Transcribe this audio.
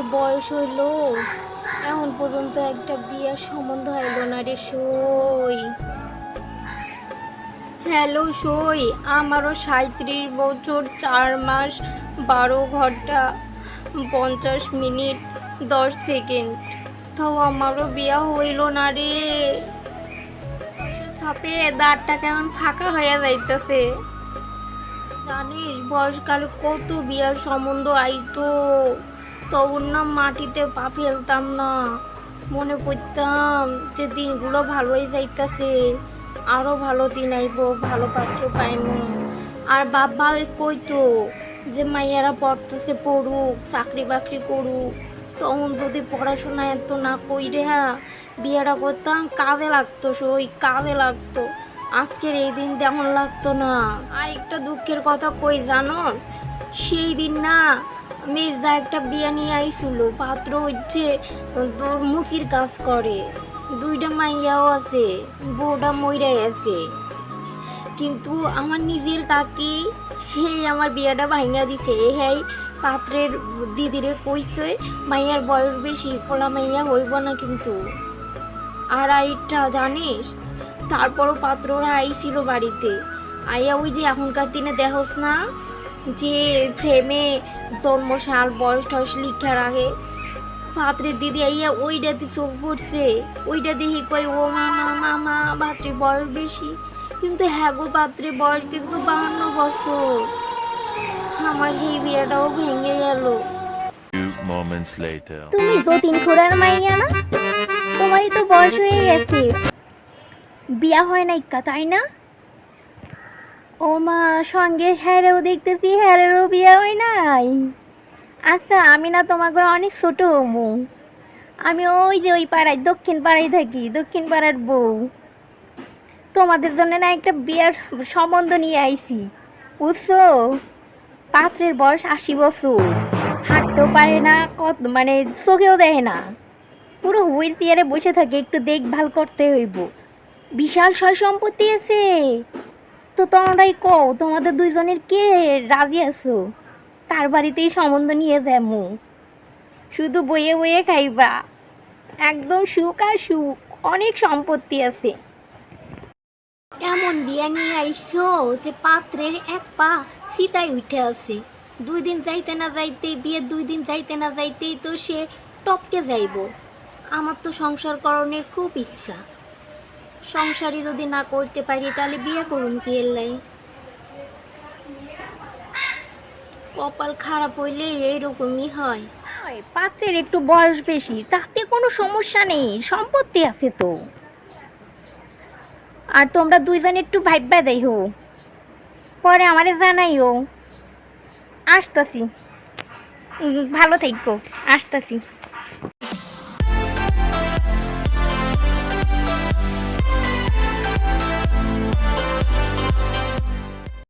বছর বয়স হইল? এখন পর্যন্ত একটা বিয়ের সম্বন্ধ হইল না রে সই। হ্যালো সই, আমারও সাঁত্রিশ বছর, চার মাস, বারো ঘণ্টা, পঞ্চাশ মিনিট, দশ সেকেন্ড। তাও আমারও বিয়া হইল না রে। সাপে, দাঁতটা কেমন ফাঁকা হয়ে যাইতেছে। জানিস, বয়সকালে কত বিয়ার সম্বন্ধ আইতো। তখন না মাটিতে পা ফেলতাম না। মনে করতাম যে দিনগুলো ভালোই যাইতাছে, আরও ভালো দিন আইব, ভালো পাত্র পাইমু। আর বাবা ওই কইতো যে মাইয়ারা পড়তেছে পড়ুক, চাকরি বাকরি করুক। তখন যদি পড়াশোনা এত না কইরে হ্যাঁ বিয়েটা করতাম কাজে লাগতো সই কাজে লাগতো। আজকের এই দিন তেমন লাগতো না। আর একটা দুঃখের কথা কই জানো সেই দিন না মির্জা একটা বিয়ে নিয়ে আইছিল পাত্র হচ্ছে তোর মুসির কাজ করে। দুইটা মাইয়াও আছে, বউটা মইরাই আছে। কিন্তু আমার নিজের কাকি সেই আমার বিয়াটা ভাঙা দিছে। হ্যাঁ পাত্রের দিদিরে কইছে, মাইয়ার বয়স বেশি ফলা মাইয়া হইব না কিন্তু। আর আরেকটা জানিস, তারপরও পাত্ররা আইছিল বাড়িতে। আইয়া ওই যে এখনকার দিনে দেখোস না যে ফ্রেমে জন্মসাল বয়স টয়স লিখার আগে পাত্রের দিদি আইয়া ওইটাতে চোখ পড়ছে। ওইটা দেখি কই ও মামা মামা পাত্রের বয়স বেশি। কিন্তু হ্যাঁ গো পাত্রের বয়স কিন্তু বাহান্ন বছর। আমার এই বিয়েটাও ভেঙে গেল. তুমি যতীন খুড়ার মাইয়া না? তোমারই তো বয়স হয়ে গেছে। বিয়া হয় না ইক্কা তাই না? ও মা সঙ্গে হ্যারেও দেখতেছি, হ্যারেরও বিয়া হয় নাই। আচ্ছা আমি না তোমাকে অনেক ছোট হমু। আমি ওই যে ওই পাড়ায়, দক্ষিণ পাড়ায় থাকি, দক্ষিণ পাড়ার বউ। তোমাদের জন্য না একটা বিয়ার সম্বন্ধ নিয়ে আইছি। বুঝছ? পাত্রের বয়স আশি বছর। হাঁটতেও পারে না, কত মানে চোখেও দেয় না। পুরো হুইল চেয়ারে বসে থাকে, একটু দেখভাল করতে হইব। বিশাল সয় সম্পত্তি আছে। তো তোমরাই কও, তোমাদের দুইজনের কে রাজি আছো? তার বাড়িতেই সম্বন্ধ নিয়ে যাব শুধু বইয়ে বইয়ে খাইবা। একদম সুখ আর সুখ, অনেক সম্পত্তি আছে। এমন বিয়া নিয়ে আইসো যে পাত্রের এক পা সীতায় উঠে আছে। দুই দিন যাইতে না যাইতে বিয়ে দুই দিন যাইতে না যাইতেই তো সে টপকে যাইব। আমার তো সংসার করণের খুব ইচ্ছা। সংসারই যদি না করতে পারি, তাহলে বিয়ে করুন কি এলাই কপাল খারাপ হইলে এইরকমই হয়। পাত্রের একটু বয়স বেশি, তাতে কোনো সমস্যা নেই, সম্পত্তি আছে তো। আর তোমরা দুইজন একটু ভাইবা দেই হো পরে আমারে জানাইও। আসতাছি। ভালো থাকো আসতাছি।